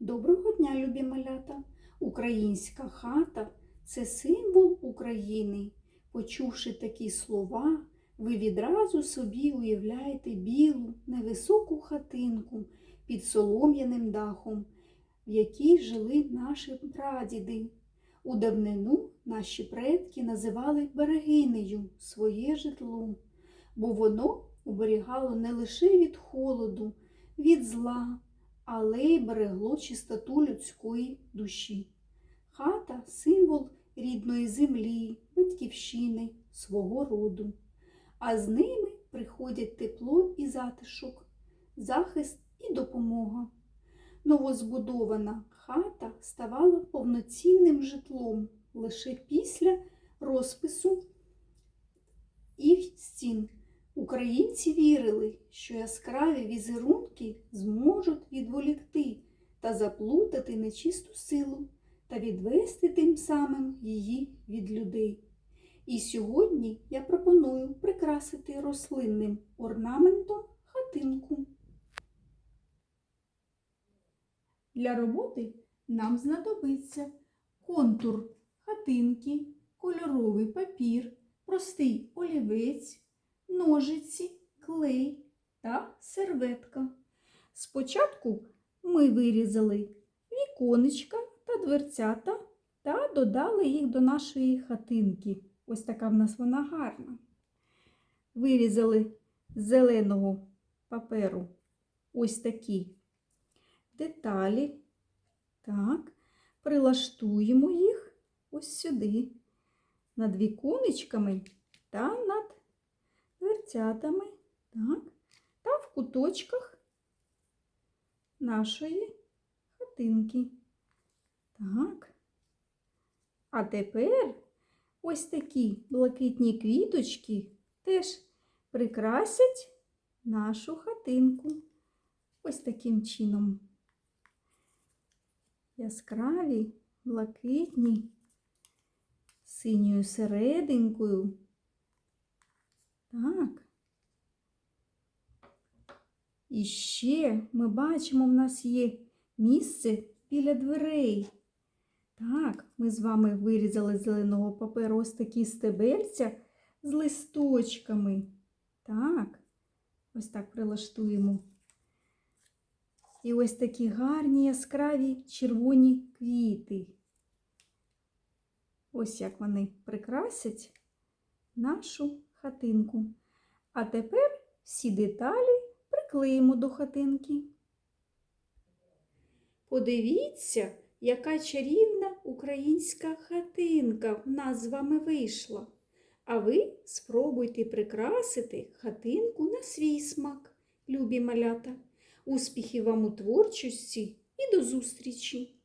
Доброго дня, любі малята! Українська хата це символ України. Почувши такі слова, ви відразу собі уявляєте білу, невисоку хатинку під солом'яним дахом, в якій жили наші прадіди. У давнину наші предки називали берегинею своє житло, бо воно оберігало не лише від холоду, від зла, але й берегло чистоту людської душі. Хата символ рідної землі, батьківщини, свого роду, а з ними приходять тепло і затишок, захист і допомога. Новозбудована хата ставала повноцінним житлом лише після розпису їх стін. Українці вірили, що яскраві візерунки зможуть відволікти та заплутати нечисту силу та відвести тим самим її від людей. І сьогодні я пропоную прикрасити рослинним орнаментом хатинку. Для роботи нам знадобиться контур хатинки, кольоровий папір, простий олівець, ножиці, клей та серветка. Спочатку ми вирізали віконечка та дверцята та додали їх до нашої хатинки. Ось така в нас вона гарна. Вирізали з зеленого паперу ось такі деталі. Так, прилаштуємо їх ось сюди, над віконечками та над дверцятами. Так, та в куточках нашої хатинки. Так. А тепер ось такі блакитні квіточки теж прикрасять нашу хатинку. Ось таким чином яскраві, блакитні, синьою серединкою. Так. І ще ми бачимо, в нас є місце біля дверей. Так, ми з вами вирізали з зеленого паперу ось такі стебельця з листочками. Так, ось так прилаштуємо. І ось такі гарні яскраві червоні квіти. Ось як вони прикрасять нашу хатинку. А тепер всі деталі приклеїмо до хатинки. Подивіться, яка чарівна українська хатинка в нас з вами вийшла. А ви спробуйте прикрасити хатинку на свій смак, любі малята. Успіхів вам у творчості і до зустрічі!